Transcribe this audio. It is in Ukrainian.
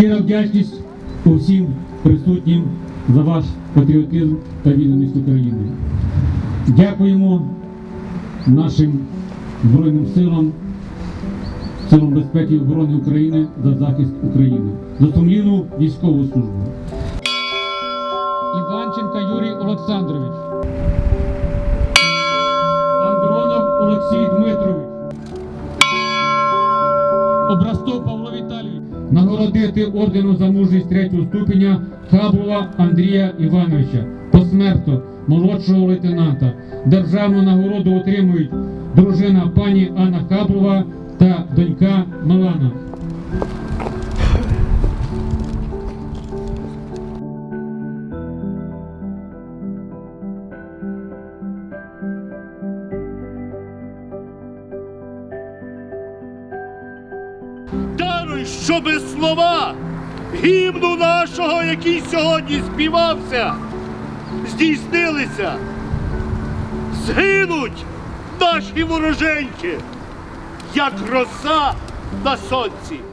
вдячність усім присутнім за ваш патріотизм та відданість України. Дякуємо нашим Збройним силам, силам безпеки і оборони України за захист України, за сумлінну військову службу. Іванченка Юрій Олександрович. Андронов Олексій Дмитрович. Образцов Павло Віталійович. Нагородити ордену за мужність третього ступеня Хабула Андрія Івановича посмертно молодшого лейтенанта. Державну нагороду отримують дружина пані Анна Хабулова та донька Милана. Щоби слова гімну нашого, який сьогодні співався, здійснилися. Згинуть наші вороженьки, як роса на сонці.